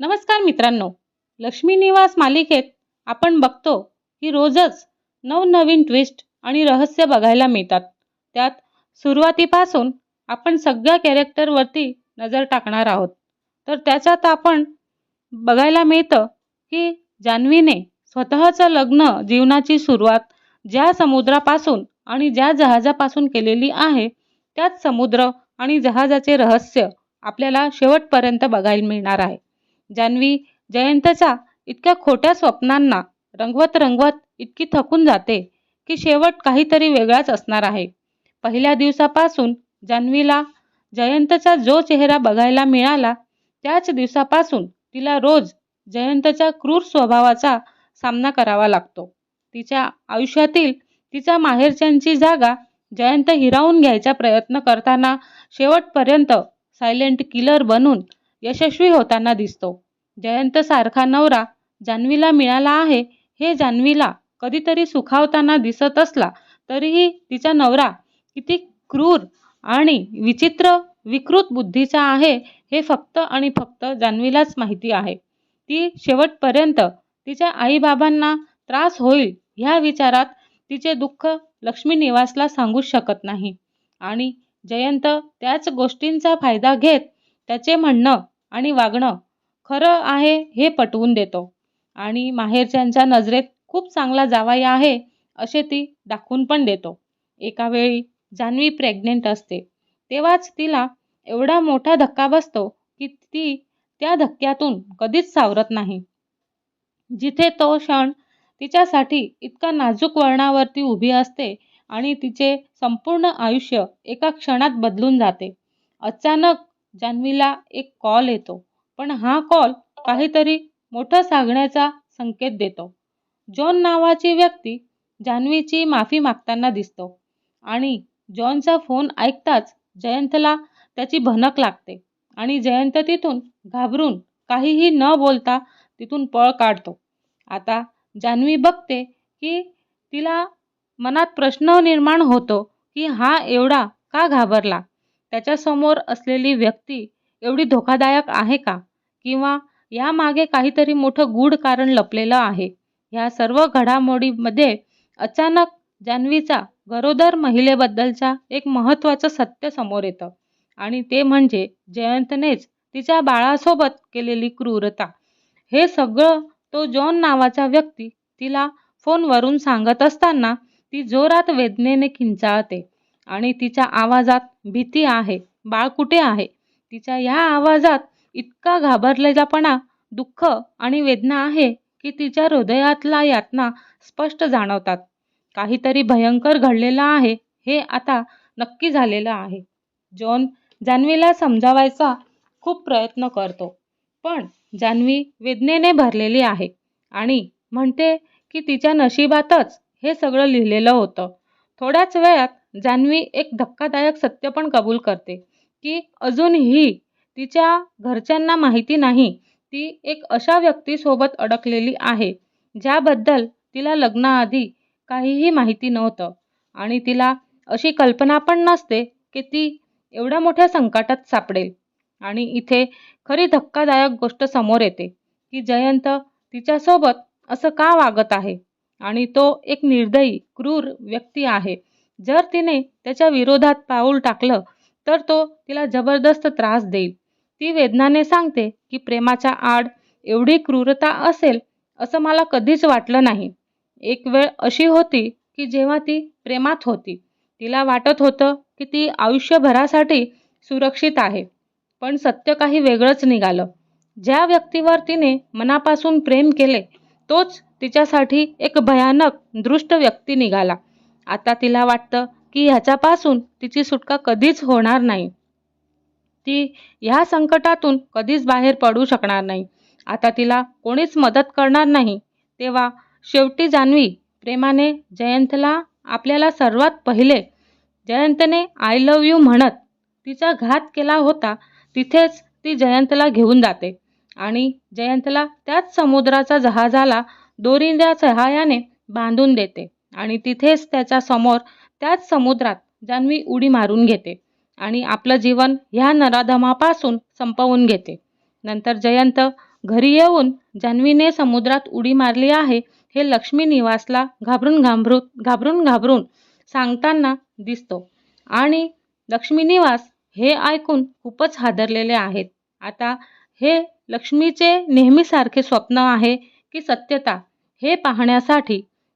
नमस्कार मित्रांनो. लक्ष्मी निवास मालिकेत आपण बघतो की रोजच नवनवीन ट्विस्ट आणि रहस्य बघायला मिळतात. त्यात सुरुवातीपासून आपण सगळ्या कॅरेक्टरवरती नजर टाकणार आहोत. तर त्याच्यात आपण बघायला मिळतं की जान्हवीने स्वतःचं लग्न जीवनाची सुरुवात ज्या समुद्रापासून आणि ज्या जहाजापासून केलेली आहे त्याच समुद्र आणि जहाजाचे रहस्य आपल्याला शेवटपर्यंत बघायला मिळणार आहे. जान्हवी जयंतचा इतक्या खोट्या स्वप्नांना रंगवत रंगवत इतकी थकून जाते की शेवट काहीतरी वेगळाच असणार आहे. पहिल्या दिवसापासून जान्हवीला जयंतचा जो चेहरा बघायला मिळाला त्याच दिवसापासून तिला रोज जयंतच्या क्रूर स्वभावाचा सामना करावा लागतो. तिच्या आयुष्यातील तिच्या माहेरच्यांची जागा जयंत हिरावून घ्यायचा प्रयत्न करताना शेवटपर्यंत सायलेंट किलर बनून यशस्वी होताना दिसतो. जयंत सारखा नवरा जान्हवीला मिळाला आहे हे जान्हवीला कधीतरी सुखावताना दिसत असला तरीही तिचा नवरा किती क्रूर आणि विचित्र विकृत बुद्धीचा आहे हे फक्त आणि फक्त जान्हवीलाच माहिती आहे. ती शेवटपर्यंत तिच्या आईबाबांना त्रास होईल ह्या विचारात तिचे दुःख लक्ष्मी निवासला सांगूच शकत नाही. आणि जयंत त्याच गोष्टींचा फायदा घेत त्याचे म्हणणं आणि वागणं खरं आहे हे पटवून देतो. आणि माहेरच्यांच्या नजरेत खूप चांगला जावाई आहे असे ती दाखवून पण देतो. एका वेळी जान्हवी प्रेग्नेंट असते. तेव्हाच तिला एवढा मोठा धक्का बसतो की ती त्या धक्क्यातून कधीच सावरत नाही. जिथे तो क्षण तिच्यासाठी इतका नाजूक वळणावरती उभी असते आणि तिचे संपूर्ण आयुष्य एका क्षणात बदलून जाते. अचानक जान्हवीला एक कॉल येतो. पण हा कॉल काहीतरी मोठं सांगण्याचा संकेत देतो. जॉन नावाची व्यक्ती जान्हवीची माफी मागताना दिसतो. आणि जॉनचा फोन ऐकताच जयंतला त्याची भनक लागते. आणि जयंत तिथून घाबरून काहीही न बोलता तिथून पळ काढतो. आता जान्हवी बघते की तिला मनात प्रश्न निर्माण होतो की हा एवढा का घाबरला? त्याच्यासमोर असलेली व्यक्ती एवढी धोकादायक आहे का? किंवा यामागे काहीतरी मोठं गूढ कारण लपलेलं आहे? ह्या सर्व घडामोडीमध्ये अचानक जान्हवीचा गरोदर महिलेबद्दलचा एक महत्त्वाचं सत्य समोर येतं. आणि ते म्हणजे जयंतनेच तिच्या बाळासोबत केलेली क्रूरता. हे सगळं तो जॉन नावाचा व्यक्ती तिला फोनवरून सांगत असताना ती जोरात वेदनेने किंचाळते आणि तिच्या आवाजात भीती आहे. बाळ कुठे आहे? तिच्या ह्या आवाजात इतका घाबरलेलापणा दुःख आणि वेदना आहे की तिच्या हृदयातला यातना स्पष्ट जाणवतात. काहीतरी भयंकर घडलेलं आहे हे आता नक्की झालेलं आहे. जॉन जान्हवीला समजावायचा खूप प्रयत्न करतो पण जान्हवी वेदनेने भरलेली आहे आणि म्हणते की तिच्या नशिबातच हे सगळं लिहिलेलं होतं. थोड्याच वेळात जान्हवी एक धक्कादायक सत्य पण कबूल करते की अजूनही तिच्या घरच्यांना माहिती नाही ती एक अशा व्यक्तीसोबत अडकलेली आहे ज्याबद्दल तिला लग्नाआधी काहीही माहिती नव्हतं आणि तिला अशी कल्पना पण नसते की ती एवढ्या मोठ्या संकटात सापडेल. आणि इथे खरी धक्कादायक गोष्ट समोर येते की जयंत तिच्यासोबत असं का वागत आहे? आणि तो एक निर्दयी क्रूर व्यक्ती आहे जर तिने त्याच्या विरोधात पाऊल टाकलं तर तो तिला जबरदस्त त्रास देईल. ती वेदनाने सांगते की प्रेमाच्या आड एवढी क्रूरता असेल असं मला कधीच वाटलं नाही. एक वेळ अशी होती की जेव्हा ती प्रेमात होती तिला वाटत होतं की ती आयुष्यभरासाठी सुरक्षित आहे पण सत्य काही वेगळंच निघालं. ज्या व्यक्तीवर तिने मनापासून प्रेम केले तोच तिच्यासाठी एक भयानक दृष्ट व्यक्ती निघाला. आता तिला वाटतं की ह्याच्यापासून तिची सुटका कधीच होणार नाही. ती ह्या संकटातून कधीच बाहेर पडू शकणार नाही. आता तिला कोणीच मदत करणार नाही. तेव्हा शेवटी जान्हवी प्रेमाने जयंतला आपल्याला सर्वात पहिले जयंतने आय लव यू म्हणत तिचा घात केला होता तिथेच ती जयंतला घेऊन जाते. आणि जयंतला त्याच समुद्राचा जहाजाला दोरींच्या सहाय्याने बांधून देते. आणि तिथेच त्याच्यासमोर त्याच समुद्रात जान्हवी उडी मारून घेते आणि आपलं जीवन ह्या नराधमापासून संपवून घेते. नंतर जयंत घरी येऊन जान्हवीने समुद्रात उडी मारली आहे हे लक्ष्मी निवासला घाबरून घाबरून घाबरून घाबरून सांगताना दिसतो. आणि लक्ष्मी निवास हे ऐकून खूपच हादरलेले आहेत. आता हे लक्ष्मीचे नेहमीसारखे स्वप्न आहे की सत्यता हे पाहण्यासाठी